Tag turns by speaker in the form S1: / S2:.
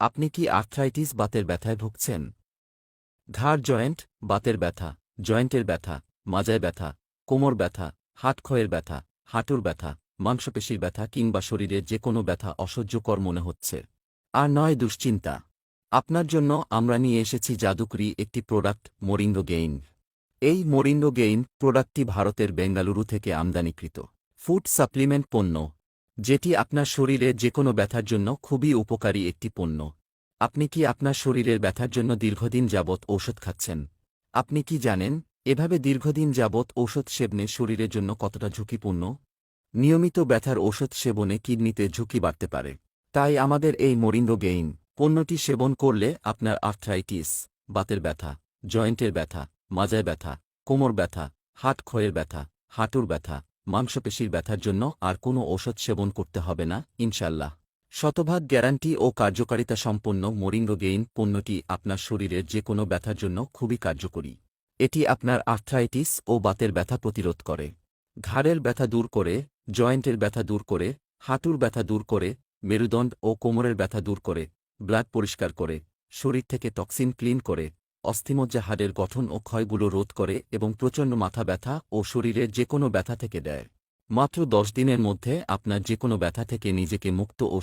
S1: আপনি কি আর্থ্রাইটিস বাতের ব্যথায় ভুগছেন? ঘাড় জয়েন্ট বাতের ব্যথা জয়েন্টের ব্যথা, মাজায় ব্যথা, কোমর ব্যথা হাট ক্ষয়ের ব্যথা, হাঁটুর ব্যথা, মাংসপেশির ব্যথা কিংবা শরীরের যে কোনো ব্যথা অসহ্যকর মনে হচ্ছে। আর নয়, দুশ্চিন্তা। আপনার জন্য আমরা নিয়ে এসেছি জাদুকরি একটি প্রোডাক্ট মরিঙ্গো গেইন। এই মরিঙ্গো গেইন প্রোডাক্টটি ভারতের বেঙ্গালুরু থেকে আমদানিকৃত। ফুড সাপ্লিমেন্ট পণ্য। যেটি আপনার শরীরে যে কোনো ব্যথার জন্য খুবই উপকারী একটি পণ্য। আপনি কি আপনার শরীরের ব্যথার জন্য দীর্ঘদিন যাবৎ ঔষধ খাচ্ছেন? আপনি কি জানেন, এভাবে দীর্ঘদিন যাবৎ ঔষধ সেবনে শরীরের জন্য কতটা ঝুঁকিপূর্ণ? নিয়মিত ব্যথার ঔষধ সেবনে কিডনিতে ঝুঁকি বাড়তে পারে। তাই আমাদের এই মরিন্দ গেইন পণ্যটি সেবন করলে আপনার আর্থ্রাইটিস, বাতের ব্যথা, জয়েন্টের ব্যথা, মাজায় ব্যথা, কোমর ব্যথা, হাট ক্ষয়ের ব্যথা, হাঁটুর ব্যথা মাংসপেশির ব্যথার জন্য আর কোনো ঔষধ সেবন করতে হবে না ইনশাল্লাহ শতভাগ গ্যারান্টি ও কার্যকারিতা সম্পন্ন মরিঙ্গো গেইন পণ্যটি আপনার শরীরের যে কোনো ব্যথার জন্য খুবই কার্যকরী। এটি আপনার আর্থ্রাইটিস ও বাতের ব্যথা প্রতিরোধ করে। ঘাড়ের ব্যথা দূর করে, জয়েন্টের ব্যথা দূর করে, হাঁটুর ব্যথা দূর করে, মেরুদণ্ড ও কোমরের ব্যথা দূর করে, ব্লাড পরিষ্কার করে, শরীর থেকে টক্সিন ক্লিন করে। অস্থিমজ্জা হাড়ের গঠন ও ক্ষয়গুলো রোধ করে এবং প্রচণ্ড মাথা ব্যথা ও শরীরে যে কোনো ব্যথা থেকে দেয়। মাত্র দশ দিনের মধ্যে আপনার যে কোনো ব্যথা থেকে নিজেকে মুক্ত ও